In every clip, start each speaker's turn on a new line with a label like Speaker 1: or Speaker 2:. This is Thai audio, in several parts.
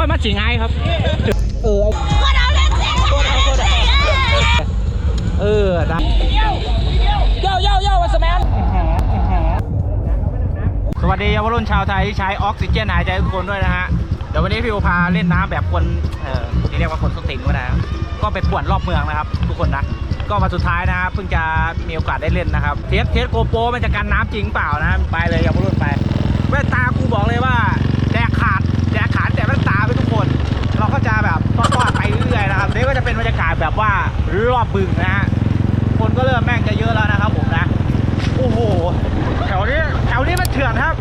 Speaker 1: อ้ยมาสิงไงครับ เออไอ้
Speaker 2: ก็เราเล่นเซ็ก
Speaker 1: เออได้เย้าเย้าเย้าวันสแมนสวัสดีเยาวรุ่นชาวไทยที่ใช้ออกซิเจนหายใจทุกคนด้วยนะฮะ เดี๋ยววันนี้พี่โอพาเล่นน้ำแบบคนเอ่อที่เรียกว่าคนสติงก็ได้ครับก็ไปป่วนรอบเมืองนะครับ ทุกคนนะก็มาสุดท้ายนะครับเพิ่งจะมีโอกาสได้เล่นนะครับ เทสเทสโกโปรมันจะกันน้ำจริงเปล่านะ ไปเลยเยาวรุ่นไปแว่นตากูบอกเลยว่า จะแบบทอดๆไปเรื่อยๆนะครับนี่ก็จะเป็นบรรยากาศแบบว่ารอบบึงนะฮะคนก็เริ่มแม่งจะเยอะแล้วนะครับผมนะโอ้โหแถวนี้แถวนี้มันเถื่อนครับ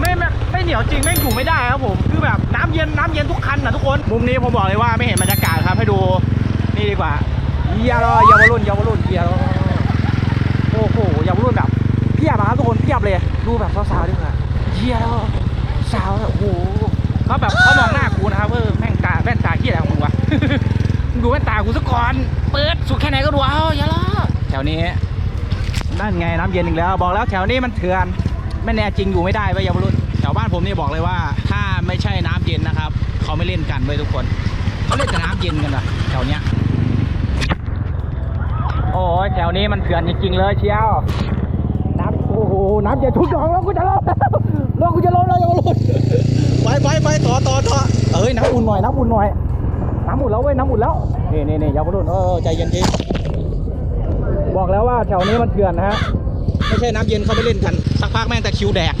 Speaker 1: ไม่ไม่ไม่เหนียวจริงไม่อยู่ไม่ได้ครับผมคือแบบน้ำเย็นน้ำเย็นทุกคันนะทุกคนมุมนี้ผมบอกเลยว่าไม่เห็นบรรยากาศครับให้ดูนี่ดีกว่าเยาวเยาวรุ่นเยาวรุ่นเยาวโอ้โหเยาวรุ่นแบบเพียบอะครับทุกคนเพียบเลยดูแบบสาวๆดีกว่าเยาวสาวโอ้โหเขาแบบเขามองหน้ากูนะครับเออ แว่นตาเหี้ยอะไรของมึงวะ มึงดูแว่นตากูซะก่อน เปิดสุดแค่ไหนก็ดูเอาอย่าล้อแถวนี้นั่นไงน้ำเย็นอีกแล้ว บอกแล้วแถวนี้มันเถื่อนไม่แน่จริงอยู่ไม่ได้เว้ยเยาวรุ่นแถวบ้านผมนี่บอกเลยว่า ถ้าไม่ใช่น้ำเย็นนะครับ เขาไม่เล่นกันเว้ยทุกคนเขาเล่นแต่น้ำเย็นกันอะแถวเนี้ยโอ้ยแถวนี้มันเถื่อนจริงๆเลยเชียวน้ำโอ้โหน้ำเย็นทุกดอกแล้วกูจะลงแล้วกูจะลงแล้วยาวรุ่นไปไปไปต่อต่อต่อ เอ้ยน้ำอุ่นหน่อยน้ำอุ่นหน่อยน้ำอุ่นแล้วเว้ยน้ำอุ่นแล้วนี่นี่นี่เยาวรุ่นเออใจเย็นจริงบอกแล้วว่าแถวนี้มันเถื่อนนะฮะไม่ใช่น้ำเย็นเขาไปเล่นกันสักพักแม่งแต่คิวแดก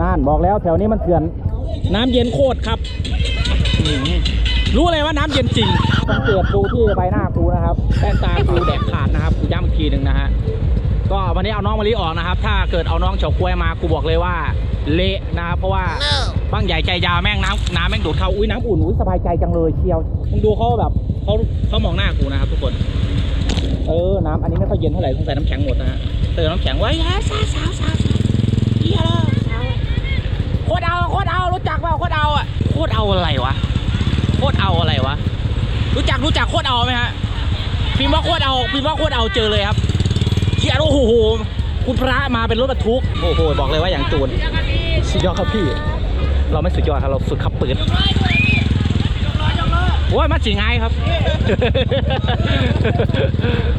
Speaker 1: นั่นบอกแล้วแถวนี้มันเถื่อน น้ำเย็นโคตรครับอืมรู้เลยว่าน้ำเย็นจริงสังเกตดูที่ใบหน้ากูนะครับแป้นตากูแดกขาดนะครับกูย้ำอีกทีหนึ่งนะฮะก็วันนี้เอาน้องมะลิออกนะครับ ถ้าเกิดเอาน้องเฉาก้วยมากูบอกเลยว่าเละนะครับเพราะว่า บางใหญ่ใจยาวแม่งน้ำน้ำแม่งดูดเข้าอุ้ยน้ำอุ่นอุ้ยสบายใจจังเลยเชียวมึงดูเขาแบบเขาเขามองหน้ากูนะครับทุกคน เออน้ำอันนี้ไม่ค่อยเย็นเท่าไหร่ต้องใส่น้ำแข็งหมดนะฮะเติมน้ำแข็งไว้ฮะสาวสาวสาวเฮียเลยโคตรเอาโคตรเอารู้จักเปล่าโคตรเอาอะโคตรเอาอะไรวะโคตรเอาอะไรวะรู้จักรู้จักโคตรเอาไหมฮะพิมพ์ว่าโคตรเอาพิมพ์ว่าโคตรเอาเจอเลยครับเฮียโอ้โหคุณพระมาเป็นรถบรรทุกโอ้โหบอกเลยว่าอย่างจูนสุดยอดครับพี่ เราไม่สุดยอดครับ เราสุดขับปืนโอ้ยมาสิงไงครับ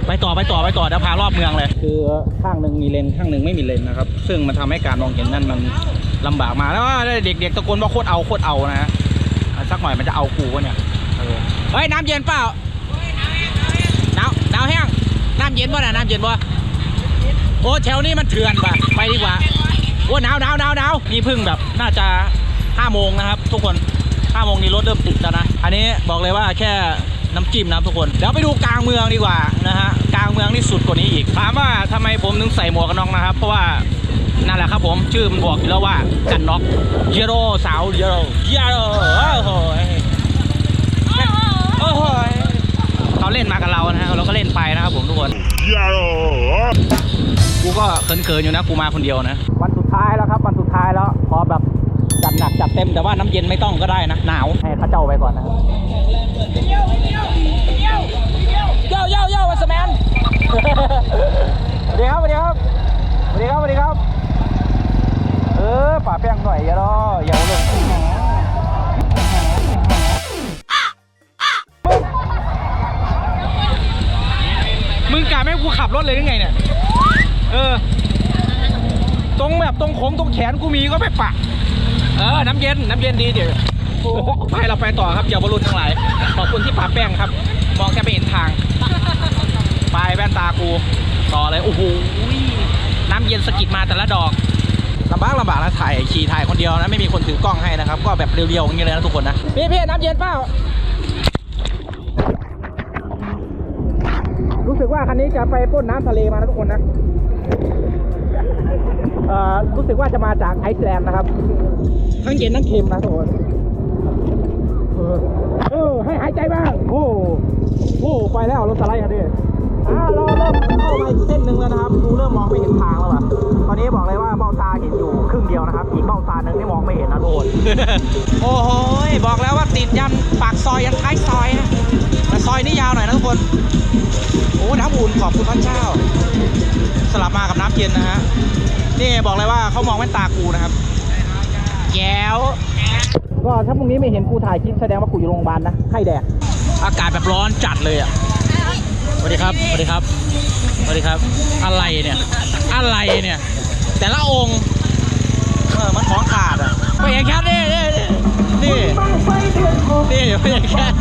Speaker 1: ไปต่อไปต่อไปต่อเดี๋ยวพารอบเมืองเลย คือข้างหนึ่งมีเลนข้างหนึ่งไม่มีเลนนะครับ ซึ่งมันทำให้การมองเห็นนั่นมันลำบากมากแล้วก็เด็กๆตะโกนว่าโคตรเอาโคตรเอานะฮะอะสักหน่อยมันจะเอากูวะเนี่ยเออเฮ้ยน้ำเย็นเปล่าหนาวหนาวแห้งน้ำเย็นป่ะน่ะน้ำเย็นป่ะโอ้แถวนี้มันเถื่อนป่ะไปดีกว่าโอ้หนาวหนาวหนาวหนาวนี่เพิ่งแบบน่าจะ ห้าโมงนะครับทุกคนห้าโมงนี้รถเริ่มติดแล้วนะ อันนี้บอกเลยว่าแค่น้ำจิ้มนะทุกคน เดี๋ยวไปดูกลางเมืองดีกว่านะฮะ กลางเมืองนี่สุดกว่านี้อีก ถามว่าทำไมผมถึงใส่หมวกกันน็อกนะครับ เพราะว่านั่นแหละครับผมชื่อมันบอกอยู่แล้วว่ากันน็อกเยโรสาวเยโรเยโรโอ้โหโอ้โหเขาเล่นมากับเรานะฮะเราก็เล่นไปนะครับผมทุกคนกูก็เขินๆอยู่นะกูมาคนเดียวนะวัน เต็มแต่ว่าน้ำเย็นไม่ต้องก็ได้นะ หนาวให้เข้าเจ้าไปก่อนนะครับเย้าเย้าเย้าวันสแมนสวัสดีครับสวัสดีครับสวัสดีครับสวัสดีครับ เออป่าแป้งหน่อยอย่ารออย่าลงมึงกะไม่ให้กูขับรถเลยหรือไงเนี่ย เออ ตรงแบบตรงโค้งตรงแขนกูมีก็ไปปะ เออ น้ำเย็น น้ำเย็นดีเดี๋ยวไปเราไปต่อครับอย่าบอลลูนทั้งหลาย ขอบคุณที่ปาแป้งครับ มองแค่ไม่เห็นทาง ไปแว่นตากู ต่อเลย โอ้โห น้ำเย็นสะกิดมาแต่ละดอกลำบากลำบากนะถ่ายขี่ถ่ายคนเดียวนะไม่มีคนถือกล้องให้นะครับ ก็แบบเรียวๆอย่างนี้เลยนะทุกคนนะพี่พี่น้ำเย็นเปล่ารู้สึกว่าคันนี้จะไปพ่นน้ำทะเลมานะทุกคนนะเอ่อ รู้สึกว่าจะมาจากไอซ์แลนด์นะครับ ทั้งเย็นทั้งเค็มนะทุกคนเออเออให้หายใจบ้าง โอ้โหไปแล้วรถสไลด์คันนี้อ่าเราเริ่มเข้ามาอีกเส้นหนึ่งแล้วนะครับดูเริ่มมองไม่เห็นทางแล้วอะตอนนี้บอกเลยว่าเบ้าตาเห็นอยู่ครึ่งเดียวนะครับ อีกเบ้าตาหนึ่งที่มองไม่เห็นนะทุกคน โอ้โหบอกแล้วว่าติดยันปากซอยยันท้ายซอยนะแต่ซอยนี่ยาวหน่อยนะทุกคน โอ้น้ำอุ่นขอบคุณพระเจ้าส ลับมากับน้ำเย็นนะฮะ นี่บอกเลยว่าเขามองแว่นตากูนะครับแก้วก็ถ้าพรุ่งนี้ไม่เห็นกูถ่ายคลิปแสดงว่ากูอยู่โรงพยาบาลนะไข้แดก อากาศแบบร้อนจัดเลยอะ สวัสดีครับ สวัสดีครับ สวัสดีครับ อะไรเนี่ย อะไรเนี่ย แต่ละองค์ เออ มันของขาดอะ ไปเอกแคทนี่นี่นี่ นี่นี่ไปเอกแคท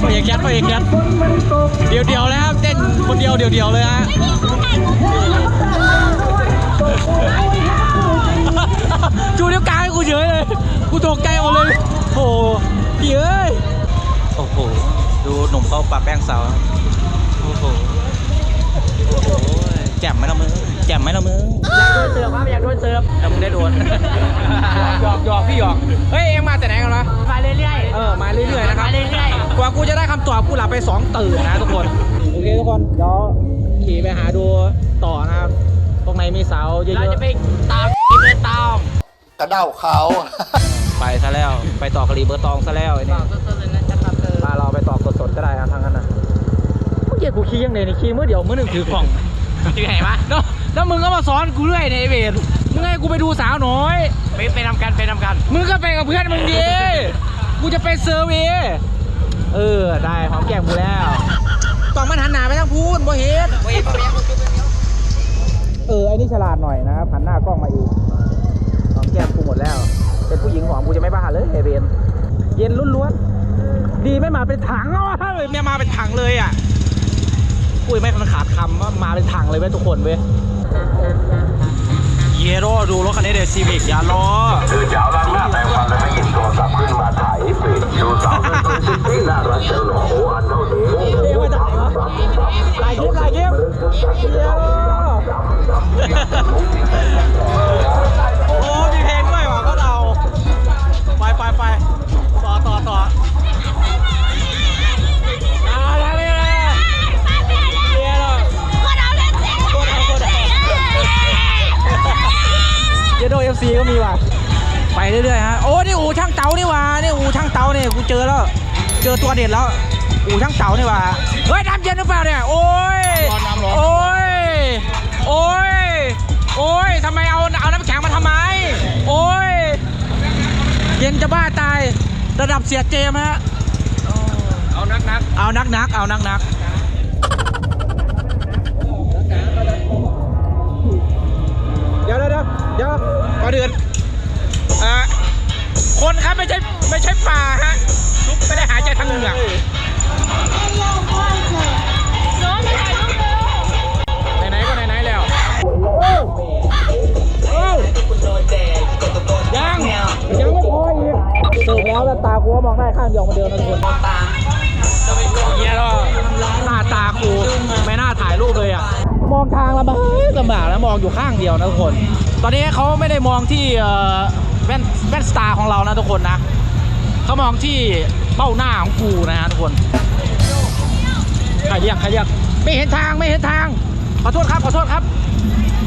Speaker 1: ไปเอกแคทไปเอกแคทเดียวเดียวๆเลยครับเต้นคนเดียวเดียวเดียวๆเลยฮะจูนิ้วกลางให้กูเฉยเลย กูตกใจหมดเลยโอ้โหพี่เอ้ย โอ้โห ดูหนุ่มเขาปะแป้งสาว โอ้โหโอ้โห แจ่มไหมล่ะมึงแจ่มไหมล่ะมึง
Speaker 2: อยากโดนเสิร์ฟครับอยากโดนเสิร์ฟ
Speaker 1: แต่มึงได้โดนหยอกหยอกพี่หยอกเฮ้ยเอ็งมาแต่ไหนกันวะ
Speaker 2: มาเรื่อยๆ
Speaker 1: เออมาเรื่อยๆนะครับ
Speaker 2: มาเรื่อย
Speaker 1: กว่ากูจะได้คำตอบกูหลับไปสองตื่นนะทุกคนโอเคทุกคนเดี๋ยวขี่ไปหาดูต่อนะครับตรงไหนมีเสาเย
Speaker 2: ๆเรา
Speaker 1: อะ
Speaker 2: จะไปตามเดินตาม
Speaker 3: กระเด้าเขา
Speaker 1: ๆไปซะแล้วไปต่อกะหรี่เบอร์ตองซะแล้วไอ้
Speaker 2: ต่
Speaker 1: เนี่
Speaker 2: อยสดๆเลยนะครับเออ
Speaker 1: มาเราไปต่อสดๆก็ได้อะทางนั้นนะเมื่อกี้กูขี่ยังไงนี่ขี่มือเดียวมือหนึ่งถือกล่อง
Speaker 2: ถือไหนวะ
Speaker 1: แล้วแล้วมึงก็มาสอนกูเรื่อยในยไอ้เวรมึงให้กูไปดูสาวน้อย
Speaker 2: ไปไปทำกันไปทำกัน
Speaker 1: มึงก็ไปกับเพื่อนมึงดีกูจะไปเซอร์เวย์เออ ได้หอมแก้มกูแล้ว ต้องมันหันหน้าไปทางพูนบ่เห็นเออ ไอ้นี่ฉลาดหน่อยนะครับหันหน้ากล้องมาอีกหอมแก้มกูหมดแล้ว เป็นผู้หญิงหอมกูจะไม่บ้าเลยไอเวนเย็นล้วนๆดีไม่มาเป็นถังอะเฮ้ยไม่มาเป็นถังเลยอะ คุยไม่มันขาดคำว่ามาเป็นถังเลยเว้ยทุกคนเว้ยเยโร่ดูรถคันนี้เดซีวิกอย่ารอ
Speaker 4: คือจะเอาล้างหน้าแปรงฟันแล้วไม่หยิบโทรศัพท์ขึ้นมาถ่ายปิดดูสาวเป็นที่น่ารักจังเลยโอ้อันเท่านี้
Speaker 1: เรียกมาจากไหนวะลายคลิปลายคลิปเดี๋ยวโอ้โห อตัวเด็ดแล้วอู่ช่างเต๋านี่ว่ะเฮ้ยน้ำเย็นหรือเปล่าเนี่ยโอ้ย
Speaker 3: น้ำร้อน
Speaker 1: โอ้ยโอ้ยโอ้ยทำไมเอาเอาน้ำแข็งมาทำไม โอ้ยเย็นจะบ้าตายระดับเสียเจมส์ฮะ
Speaker 2: เอานักนัก
Speaker 1: เอานักนักๆเอานักนักเดี๋ยวเดี๋ยวเดี๋ยวเดี๋ยวก่อนอื่นอ่าคนครับไม่ใช่ไม่ใช่ป่าฮะ ไม่ได้หายใจทางเหงือกไหนๆก็ไหนๆแล้วโอ้โอ้ยังยังไม่พออีกสุดแล้วตากูมองได้ข้างเดียวมาเดิมนะทุกคนเฮียก็หน้าตาคูไม่น่าถ่ายรูปเลยอะมองทางลำบากลำบากแล้วมองอยู่ข้างเดียวนะทุกคน ตอนนี้เขาไม่ได้มองที่แว่นแว่นสตาร์ของเรานะทุกคนนะ เขามองที่เบ้าหน้าของกูนะฮะทุกคนใครเรียกใครเรียกไม่เห็นทางไม่เห็นทาง ขอโทษครับ ขอโทษครับ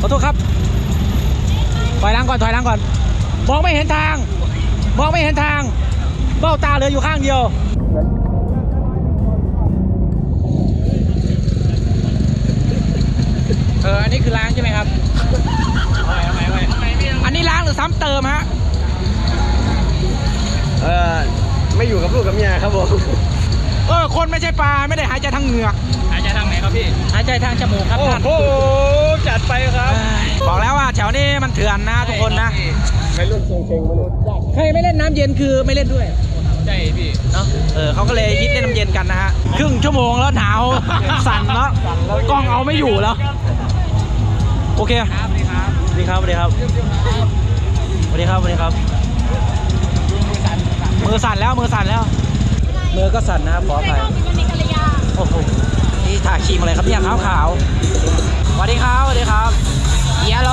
Speaker 1: ขอโทษครับถอยหลังก่อนถอยหลังก่อน มองไม่เห็นทาง มองไม่เห็นทาง เบ้าตาเหลืออยู่ข้างเดียวเอออันนี้คือล้างใช่ไหมครับอันนี้ล้างหรือซ้ำเติมฮะ
Speaker 3: เออไม่อยู่กับลูกกับเมียครับผม
Speaker 1: เออคนไม่ใช่ปลาไม่ได้หายใจทางเหงือก
Speaker 2: หายใจทางไหนครับพี่
Speaker 1: หายใจทางจมูกครับ
Speaker 3: โอ้
Speaker 1: ท่าน
Speaker 3: โหจัดไปครับ
Speaker 1: เอ้ยบอกแล้วว่าแถวนี้มันเถื่อนนะทุกคนนะ
Speaker 3: ไปรุ่นทรงเชงมาเลย
Speaker 1: ใครไม่เล่นน้ำเย็นคือไม่เล่นด้วย
Speaker 2: ใช่พี่
Speaker 1: เนาะเออเขาก็เลยฮิตเล่นน้ำเย็นกันนะฮะครึ่งชั่วโมงแล้วหนาวสั่นแล้วกล้องเอาไม่อยู่แล้วโอเค
Speaker 2: ครับพี่ครับ
Speaker 1: สวัสดีครับสวัสดีครับสวัสดีครับสวัสดีครับ มือสั่นแล้วมือสั่นแล้ว มือก็สั่นนะครับขออภัยโอ้โหนี่ถ่ายครีมอะไรครับเนี่ยขาวขาวสวัสดีครับสวัสดีครับเยลโล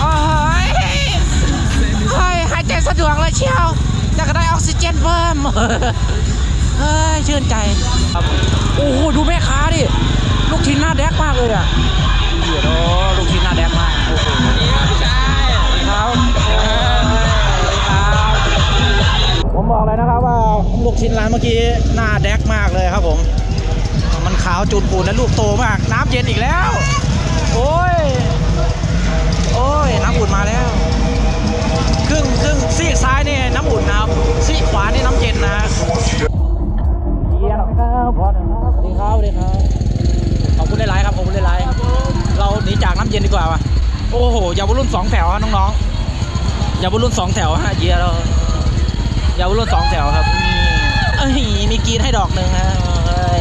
Speaker 1: โอ้ยเฮ้ยหายใจสะดวกเลยเชียวจะก็ได้ออกซิเจนเพิ่มเฮ้ยชื่นใจครับโอ้โหดูแม่ค้าดิลูกชิ้นหน้าแดกมากเลยอะเดี๋ยวลูกชิ้นหน้าแดกมากโอ้โห ผมบอกเลยนะครับว่าลูกชิ้นร้านเมื่อกี้หน้าแดกมากเลยครับผม มันขาวจุดปูนและลูกโตมาก น้ำเย็นอีกแล้ว โอ้ย โอ้ย น้ำอุ่นมาแล้ว ครึ่งครึ่งซีกซ้ายนี่น้ำอุ่นนะครับซีขวานี่น้ำเย็นนะเยี่ยครับสวัสดีครับสวัสดีครับ ขอ
Speaker 2: บคุณหลายครับ ขอบคุณห
Speaker 1: ลา
Speaker 3: ยเราห
Speaker 2: นีจากน้ำเย็นดีกว่าวะโอ้โหอย่าบุรุ่น
Speaker 1: สองแถวฮะน้อง
Speaker 2: ๆอย่า
Speaker 1: บุรุ่นสอง
Speaker 2: แถวฮะเยียเรา
Speaker 1: ย่าบุรุ่นสองแถวครับนี่เอ้ย
Speaker 2: มีกรีนให้ดอกหนึ่งฮะ
Speaker 1: เอ้ย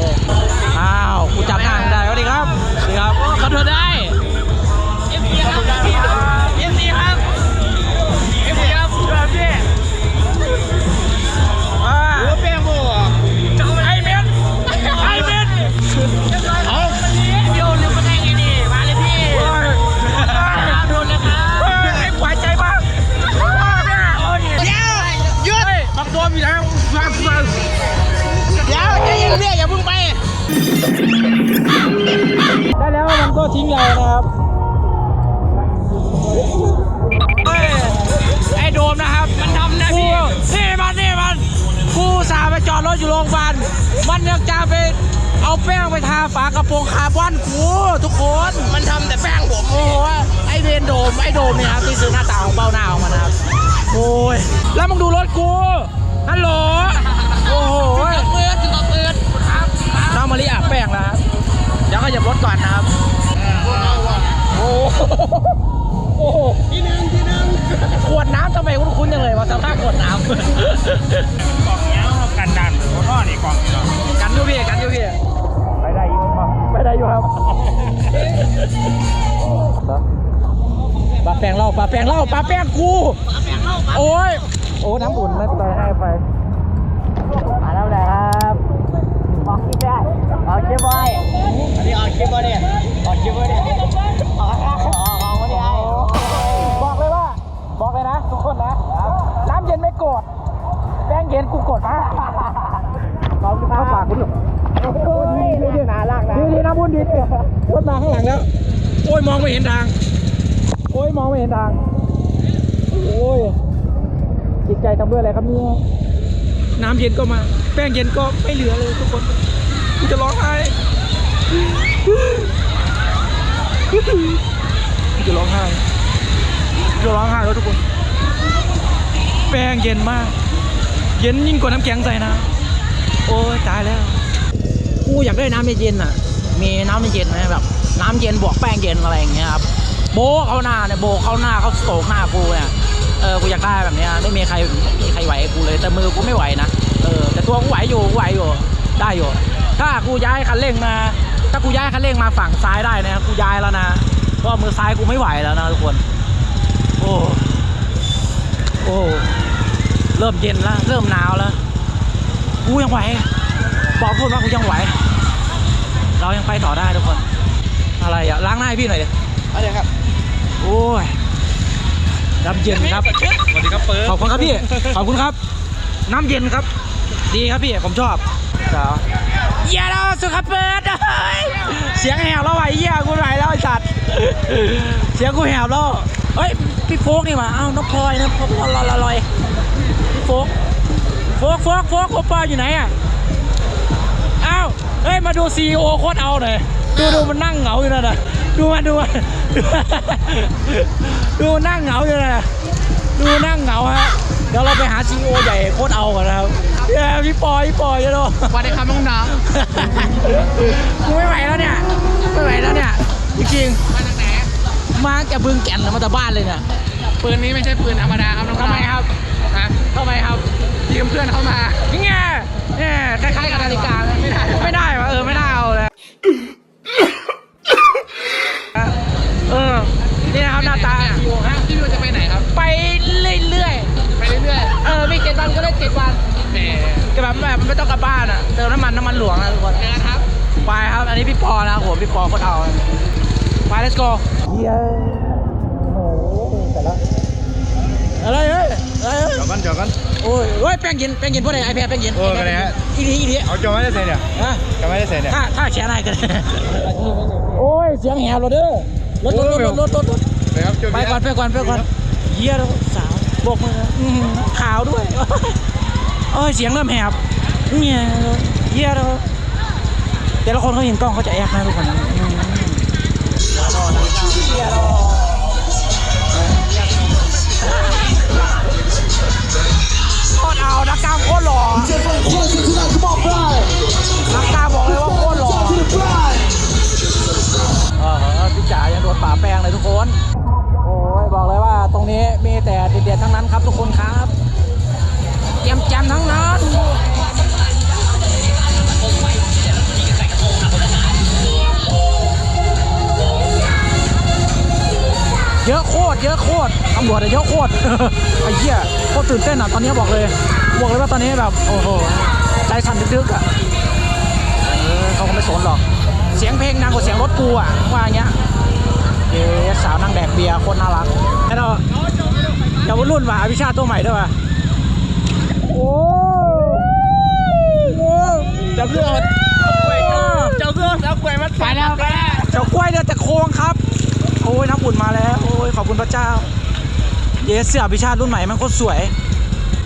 Speaker 1: อ้าวกูจับทางได้สวัสดีครับสวัสดีครับขอโทษได้เอฟซีครับ ไปทาฝากระโปรงคาร์บอนกูทุกคน
Speaker 2: มันทำแต่แป้งผม
Speaker 1: โอ้โหไอเวนโดมไอโดมเนี่ยครับนี่คือหน้าตาของเบ้าหน้าของมันนะครับ โอ้ย แล้วมึงดูรถกูฮัลโหลโอ้โห
Speaker 2: เปิดถึงกับเปิดครับ
Speaker 1: น้องมะลิอาบแป้งแล้วครับเดี๋ยวก็หยับรถก่อนนะครับโอ้โหโอ้โห
Speaker 2: ทีนึงทีนึง
Speaker 1: ขวดน้ำทำไมคุ้นๆจังเลยวะสภาพขวดน้ำ
Speaker 3: กล่องเนี้ยเขากันดันเขาท่อนี่กล่องนี่เนาะ
Speaker 1: กันอยู่พี่กันอยู่พี่
Speaker 3: ไปได้อยิ งป่ะ
Speaker 1: ไม่ได้อยู่ครับปลาแป้งเล่าปลาแป้งเล่าปลาแป้งกูโอ้ยโอ้น้ำอุ่นไม่เป็นไรให้ไปมาแล้วแหละครับออกคลิปได้ออกคลิปไว้
Speaker 2: อันนี้ออกคลิปวะเนี่ยออกคลิปวะเนี่ยออกออกออกวะเนี่ย
Speaker 1: บอกเลยว่า บอกเลยนะทุกคนนะน้ำเย็นไม่โกรธแป้งเย็นกูโกรธมากขอบคุณครับฝากคุณดีดี ดีนาลากนะดีดีนะบุญดีรถมาข้างหลังแล้ว โอ้ยมองไม่เห็นทาง โอ้ยมองไม่เห็นทาง โอ้ยจิตใจทำด้วยอะไรครับเนี่ยน้ำเย็นก็มา แป้งเย็นก็ไม่เหลือเลยทุกคนกูจะร้องไห้กูจะร้องไห้กูจะร้องไห้แล้วทุกคน แป้งเย็นมาก เย็นยิ่งกว่าน้ำแข็งใส่นะ โอ้ยตายแล้วกู อยากได้น้ำเย็นๆอะ มีน้ำเย็นไหมแบบน้ำเย็นบวกแป้งเย็นอะไรอย่างเงี้ยครับโบเข้าหน้าเนี่ยโบเข้าหน้าเขาโศกหน้ากูเนี่ยเออกูอยากได้แบบเนี้ยไม่มีใครไม่มีใครไหวกูเลยแต่มือกูไม่ไหวนะเออแต่ตัวกูไหวอยู่กูไหวอยู่ได้อยู่ ถ้ากูย้ายคันเร่งมา ถ้ากูย้ายคันเร่งมาฝั่งซ้ายได้นะกูย้ายแล้วนะเพราะมือซ้ายกูไม่ไหวแล้วนะทุกคน โอ้โอ้เริ่มเย็นแล้วเริ่มหนาวแล้วกูยังไหวบอกพูดว่ากูยังไหว เรายังไปต่อได้ทุกคน อะไรอะล้างหน้าให้พี่หน่อยดิ
Speaker 3: อะไรครับ
Speaker 1: โอ้ยน้ำเย็นครับ
Speaker 3: สวัสดีครับเปิด
Speaker 1: ขอบคุณครับพี่ ขอบคุณครับ น้ำเย็นครับ ดีครับพี่ ผมชอบจ้าเยี่ยแล้วสุขเปิดเฮ้ยเสียงแหบแล้วไหวเยี่ยกูไหวแล้วไอ้สัตว์ เสียงกูแหบแล้วเฮ้ย พี่โฟกนี่หว่าเอ้าน้องพลอยนะพลอยลอยลอยพี่โฟกโฟกโฟกโฟกโอปออยู่ไหนอะอ้าว เฮ้ย มาดูซีโอโคตรเอาหน่อยดูดูมันนั่งเหงาอยู่นั่นน่ะดูมันดูมันดูมันดูมันนั่งเหงาอยู่นั่นน่ะดูนั่งเหงาฮะเดี๋ยวเราไปหาซีโอใหญ่โคตรเอาก่อนนะครับเย้พี่ปอยพี่ปอยเนาะ
Speaker 2: สวัสดีครับน้อง
Speaker 1: กูไม่ไหวแล้วเนี่ยไม่ไหวแล้วเนี่ยจริง
Speaker 2: ๆมาจากไหน
Speaker 1: ๆมาจากบึงแก่นมาแต่บ้านเลยเนี่ย
Speaker 2: ปืนนี้ไม่ใช่ปืนธรรมดาครับน้องๆ
Speaker 1: ทำไมครับ
Speaker 2: ฮะ
Speaker 1: ทำไมครับ
Speaker 2: ยืมเพื่อนเข้ามา
Speaker 1: นี่ไง เนี่ยคล้ายๆกับนาฬิกาเลยไม่ได้ไม่ได้วะเออไม่ได้เอาเลยเออนี่นะครับหน้าตา
Speaker 2: ฮะพี่วิวจะไปไหนครับ
Speaker 1: ไปเรื่อย
Speaker 2: ไปเรื่อย
Speaker 1: ๆ เออไม่เจ็ดวันก็ได้เจ็ดวัน
Speaker 2: ๆแหม
Speaker 1: ก็แบบแบบไม่ต้องกลับบ้านอะเติมน้ำมันน้ำมันหลวงนะทุกคน
Speaker 2: เจอกันครับ
Speaker 1: ไปครับ อันนี้พี่ปอนะครับผมพี่ปอโคตรเอาไป let's go เย้โอ้โหแต่ละอะไรเอ้ยอะไรเอ้ย
Speaker 3: เดี๋ ยวกันเดี๋ยวกัน
Speaker 1: โอ้ยโอ้ยแป้งเย็นแป้งเย็นพวกไหนไอแพรแป้งเย็น
Speaker 3: โอ้ยกันเลยฮะ
Speaker 1: อีนี้อีนี้
Speaker 3: เอาจอไม่ได้เซ็นเนี่ย
Speaker 1: ฮะ
Speaker 3: จอไม่ได้เซ็นเนี่ย
Speaker 1: ถ้าถ้าแชร์อะไรกันโอ้ยเสียงแหบเราเด้อรถรถรถรถรถรถรถ
Speaker 3: ไปครับจ
Speaker 1: ไปก่อนไปก่อนไปก่อนเยี่ยแล้วสาวโบกมืออื้อหือขาวด้วยโอ้ยเสียงเริ่มแหบเนี่ยเยี่ยแล้วแต่ละคนเขาเห็นกล้องเขาจะแอบนะทุกคนอืมเยี่ยแล้ว โคตรเอานักกล้ามโคตรหล่อนักกล้ามบอกเลยว่าโคตรหล่อเออพี่จ๋ายังโดนป่าแป้งเลยทุกคนนี้มีแต่เด็ดๆทั้งนั้นครับทุกคนครับแจมแจมๆทั้งนั้น เยอะโคตรเยอะโคตรตำรวจอะเยอะโคตรไอ้เหี้ยโคตรตื่นเต้นอะตอนนี้บอกเลยบอกเลยว่าตอนนี้แบบโอ้โหใจสั่นดึกๆอะเออเขาก็ไม่สนหรอก เสียงเพลงดังกว่าเสียงรถกูอะว่าอย่างเงี้ยเย้สาวนั่งแดกเบียร์โคตรน่ารักแล้วเราเยาวรุ่นว่ะอภิชาติตัวใหม่ด้วยว่ะโอ้โห
Speaker 2: จับเสื้อจับเสื้อจับกล้วยมันไปแล้วไปแล้ว
Speaker 1: เจ้ากล้วยเดือดแต่โค้งครับโอ้ยน้ำอุ่นมาแล้ว โอ้ยขอบคุณพระเจ้า เยสเสื้ออภิชาติรุ่นใหม่มันโคตรสวย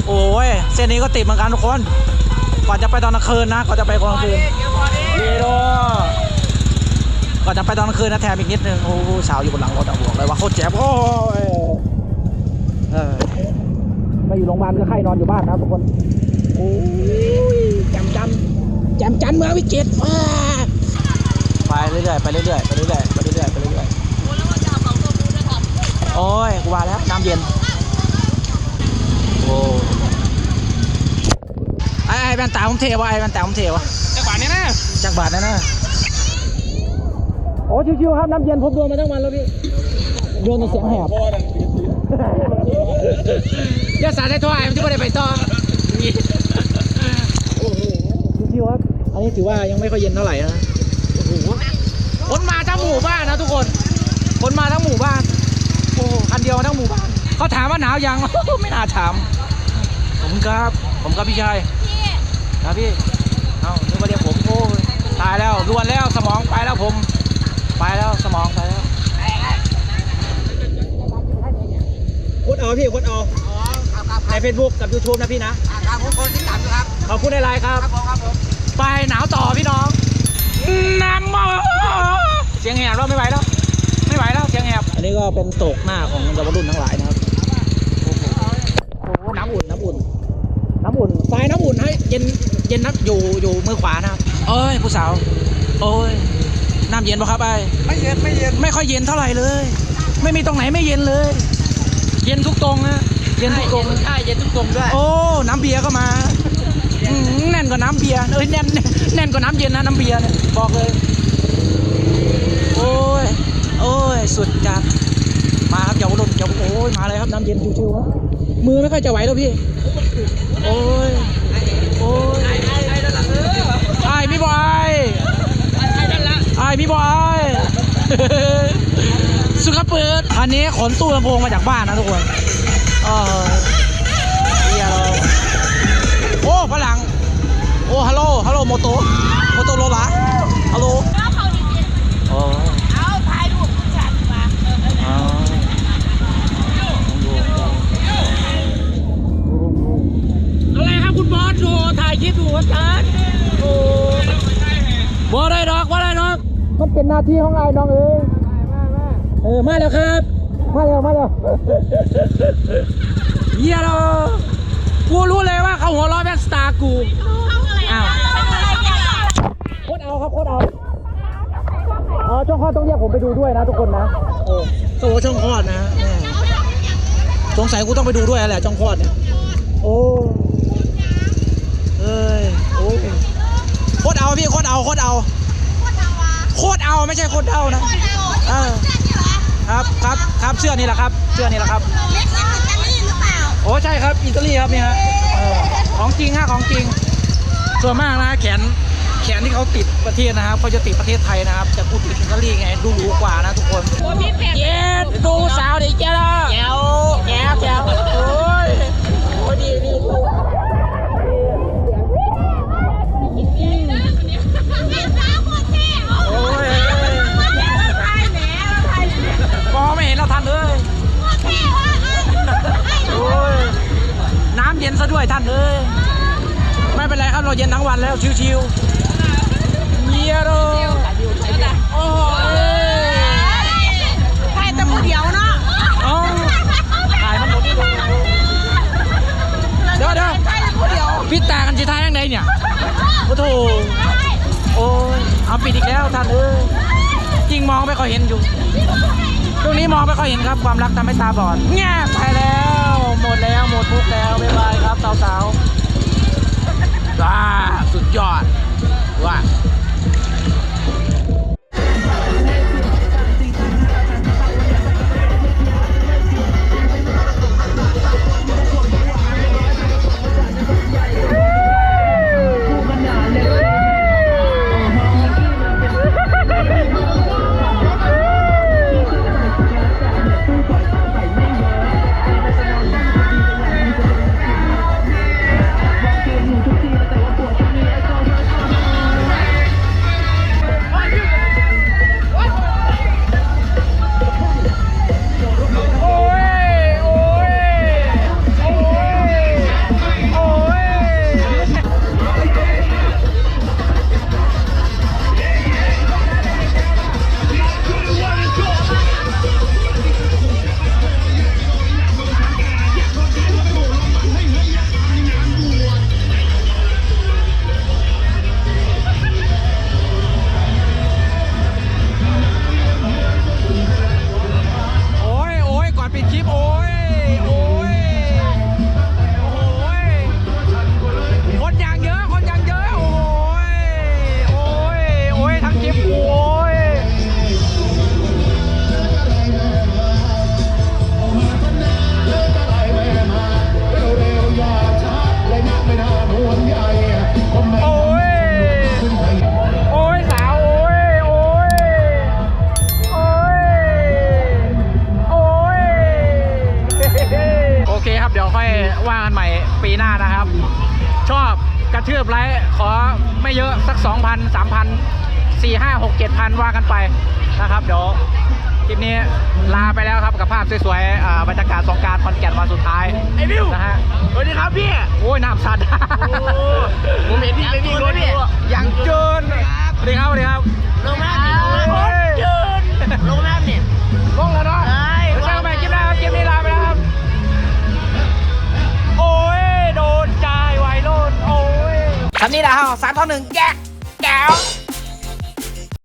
Speaker 1: โอ้ยเส้นนี้ก็ติดเหมือนกันทุกคน ก่อนจะไปตอนกลางคืนนะ ก่อนจะไปตอนกลางคืนเยโดก่อนจะไปตอนกลางคืนนะแถมอีกนิดนึง โอ้สาวอยู่บนหลังรถอะบอกเลยว่าโคตรเจ็บโอ้ยเออไม่อยู่โรงพยาบาลก็ไข้นอนอยู่บ้านนะครับทุกคน โอ้ยแจมจันแจมจันเมืองวิจิตรว้าไปเรื่อยๆไปเรื่อยๆไปเรื่อยๆไปเรื่อยๆไปเรื่อยๆ โอ้ยกูว่าแล้วน้ำเย็น โอ้ไอ้ไอ้แว่นตาผมเทวะไอ้แว่นตาผมเทวะ
Speaker 2: จังหวะนี้นะ
Speaker 1: จากบาทนะนะโอ้ชิวๆครับน้ำเย็นผมโดนมาทั้งวันแล้วพี่โดนในเสียงแหบยาสารในท่อไอ้มันจะไม่ได้ไปต่อชิวๆครับอันนี้ถือว่ายังไม่ค่อยเย็นเท่าไหร่นะโอ้โหคนมาทั้งหมู่บ้านนะทุกคน คนมาทั้งหมู่บ้าน โอ้โหคันเดียวทั้งหมู่บ้านเขาถามว่าหนาวยัง ไม่น่าถามผมครับ ผมครับพี่ชายครับพี่เอานึกว่าเรียกผมโอ้ยตายแล้วรวนแล้วสมองไปแล้วผม ไปแล้วสมองไปแล้วโคตรเอาพี่โคตรเอาในเฟซบุ๊กกับยูทูบนะพี่นะ
Speaker 2: ครับผมคนที่สามครับ
Speaker 1: ขอบคุณในไลน์ครับ
Speaker 2: ครับผมครับผม
Speaker 1: ไปหนาวต่อพี่น้องน้ำมอเสียงแหบแล้วไม่ไหวแล้ว ไม่ไหวแล้วเสียงแหบอันนี้ก็เป็นโตกหน้าของเยาวรุ่นทั้งหลายนะครับโอ้โหโอ้โหน้ำอุ่นน้ำอุ่น น้ำอุ่นไฟน้ำอุ่นให้เย็นเย็นนับอยู่อยู่มือขวานะครับเอ้ยผู้สาว โอ้ยน้ำเย็นปะครับไอ้
Speaker 2: ไม่เย็นไม่เย็น
Speaker 1: ไม่ค่อยเย็นเท่าไหร่เลย ไม่มีตรงไหนไม่เย็นเลย เย็นทุกตรงนะเย็นทุกตรง
Speaker 2: ใช่เย็นทุกตรงด้วย
Speaker 1: โอ้น้ำเบียร์ก็มาอืมแน่นกว่าน้ำเบียร์เอ้ยแน่นแน่นกว่าน้ำเย็นนะน้ำเบียร์เนี่ยบอกเลย โอ้ย โอ้ย สุดจัด มาครับเจ้ารุ่นเจ้าโอ้ย มาเลยครับน้ำเย็นชิวๆครับมือไม่ค่อยจะไหวแล้วพี่ โอ้ย โอ้ย
Speaker 2: ไอ้ไอ้ไอ้นั่นแหละเอ
Speaker 1: ไอ้พี่บอย
Speaker 2: ไอ้ไอ้นั่นแหละ
Speaker 1: ไอ้พี่บอยสุขเปิดอันนี้ขนตู้ลำโพงมาจากบ้านนะทุกคนเออเฮียเราโอ้ฝรั่งโอ้ฮัลโหลฮัลโหลโมโตโมโตโรล่าฮัลโหลโอ้
Speaker 5: เอาถ่ายรูปผู้ชายมา
Speaker 1: อ๋อดูดู
Speaker 2: อะไรครับคุณบอสดูถ่ายคลิปดูครับท่านโอ้
Speaker 1: บ่ได้ดอกบ่ได้ดอก มันเป็นหน้าที่ ของไอ้น้องเองเออมาแล้วครับ มาแล้วมาแล้วเยี่ยเรากูรู้เลยว่าเขาหัวเร้อยแบ็กสตาร์กูอ้าวโคตรเอาครับโคตรเอาเออช่องคลอดต้องเรียกผมไปดูด้วยนะทุกคนนะโอ้โซช่องคลอดนะแม่สงสัยกูต้องไปดูด้วยแหละช่องคลอดเนี่ยโอ้เอ้ยโอ้โคตรเอาพี่โคตรเอาโคตรเอา โคตรเอาไม่ใช่โคตรเอานะเออครับครับครับเสื้อนี่แหละครับเสื้อนี่แหละครับโอ้ใช่ครับอิตาลีครับนี่ฮะเออของจริงฮะของจริง ส่วนมากนะแขนแขนที่เขาติดประเทศนะครับเขาจะติดประเทศไทยนะครับแต่กูติดอิตาลีไงดูหรูกว่านะทุกคนเย็นดูสาวดิเจ้าแก้วแก้วแก้ว เย็นซะด้วยท่านเอ้ยไม่เป็นไรครับเราเย็นทั้งวันแล้วชิวๆเยี่ยโรโอ้ย
Speaker 5: ถ่ายแต่ผู้เดียวเนาะ
Speaker 1: เอาถ่ายมันหมดนี่เลยเดี๋ยวเดี๋ยว
Speaker 5: ถ่ายแต่ผู้เดียว
Speaker 1: ปิดตากันสิท้ายยังไงเนี่ยโอ้โถโอ้ยเอาปิดอีกแล้วท่านเอ้ยจริงมองไม่ค่อยเห็นอยู่ช่วงนี้มองไม่ค่อยเห็นครับความรักทำให้ตาบอดแง่ไปแล้วหม ดแล้วหมดทุกแล้วบ๊ายบายครับสาวๆว้าสุดยอดว่า วค่อยว่ากันใหม่ปีหน้านะครับ ชอบกระทืบไลค์ขอไม่เยอะสัก 2,000 3,000 4 5 6 7,000 ว่ากันไปนะครับ เดี๋ยวคลิปนี้ลาไปแล้วครับกับภาพสวยๆอ่าบรรยากาศสงกรารคอนแก่นวันสุดท้าย
Speaker 2: ไอ้บิว
Speaker 1: นะฮะ
Speaker 2: สวัสดีครับพี่
Speaker 1: โอ้ยน้ำสัตว์
Speaker 2: ผมเห็นพี่ไปวิ่งรถพี่
Speaker 1: อย่างเจินสวัสดีครับสวัสดีครับ
Speaker 2: ลงน้ำนี่ลงน้ำเจินลงน้ำนี่
Speaker 1: ลงแล้วเนาะ
Speaker 2: ได้
Speaker 1: เดี๋ยวเจอกันใหม่คลิปหน้าครับคลิปนี้ลา คำนี้นะฮะสามท่อหนึ่งแยกแก้ว